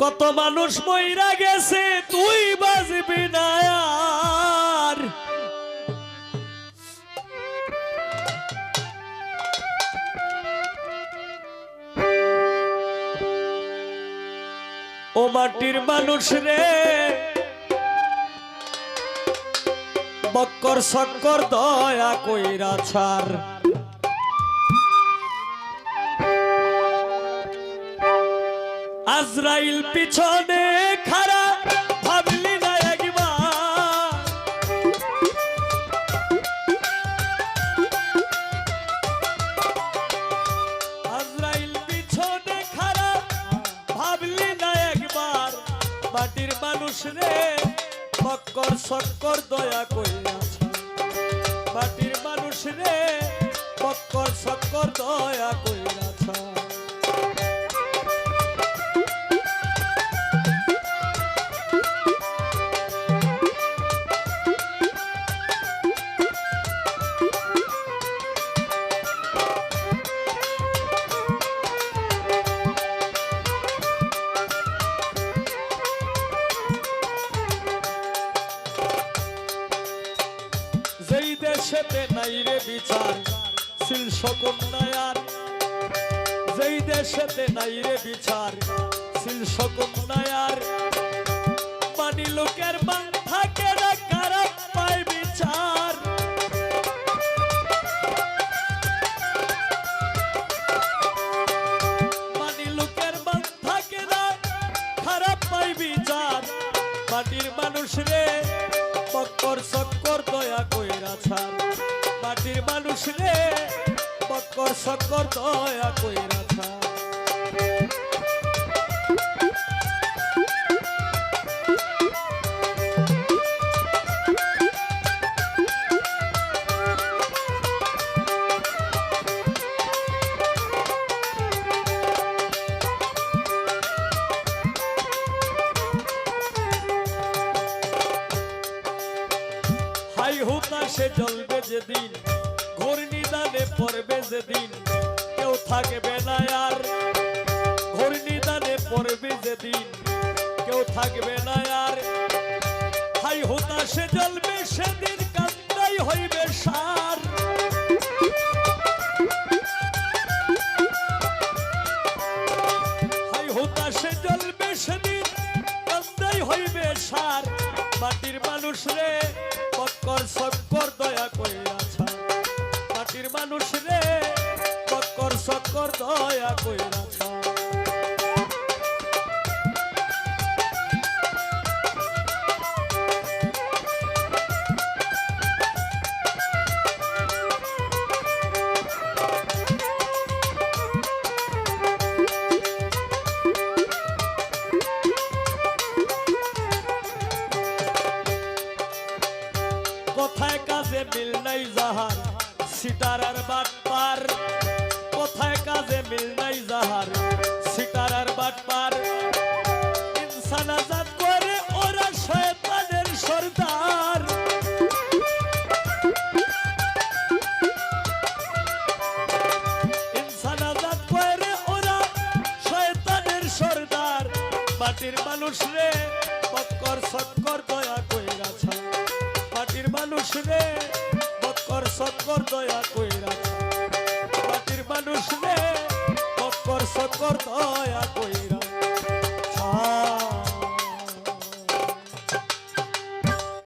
কত মানুষ মইরা গেছে, তুই বাজবি না আর। ও মাটির মানুষ রে, বক্কর শক্কর দয়া কইরা ছাড়। আজরাইল পিছনে খারা ভাবলি না একবার। আজরাইল পিছনে খারা ভাবলি না একবার। মাটির মানুষ রে বক্কর শক্কর দয়া কইরাছে মাটির মানুষ রে বক্কর শক্কর দয়া কইরাছে দেশেতে নাই রে বিচার। শিল শকুন্নায়ার যেই দেশেতে নাই রে বিচার শিল শকুন্নায়ার মানি লোকের থাকে না পায় বিচার? লোকের খারাপ পাই বিচার? মানুষ রে বক্কর সক্কর দয়া কইরা ছাড়। মাটির মানুষ রে বক্কর সক্কর দয়া কইরা হাই হুতাশে জ্বলবে যেদিন ঘূর্ণিদানে পড়বে যেদিন। কেউ থাকবে না আর ঘূর্ণিদানে পড়বে যেদিন। কেউ থাকবে না আর হাই হুতাশে জ্বলবে সেদিন কান্দাই হইবে সার। হাই হুতাশে জ্বলবে সেদিন কান্দাই হইবে সার। মাটির মানুষ রে বক্কর সক্কর দয়া কইয়া ছাড়। মাটির মানুষ রে কর সক্কর দয়া কইরা মিল নাই যাহার। সিটার আর বাটপার, কোথায় কাজে মিল নাই যাহার? সিটার আর বাটপার, ইনসান আজাদ করে ওরা শয়তানের সর্দার। ইনসান আজাদ করে ওরা শয়তানের সর্দার। মাটির মানুষ রে বক্কর সক্কর দয়া কইরা ছাড়। মাটির মানুষ রে সক্কর দয়া কইরা মাটির মানুষ রে সকর সকর দয়া কইরা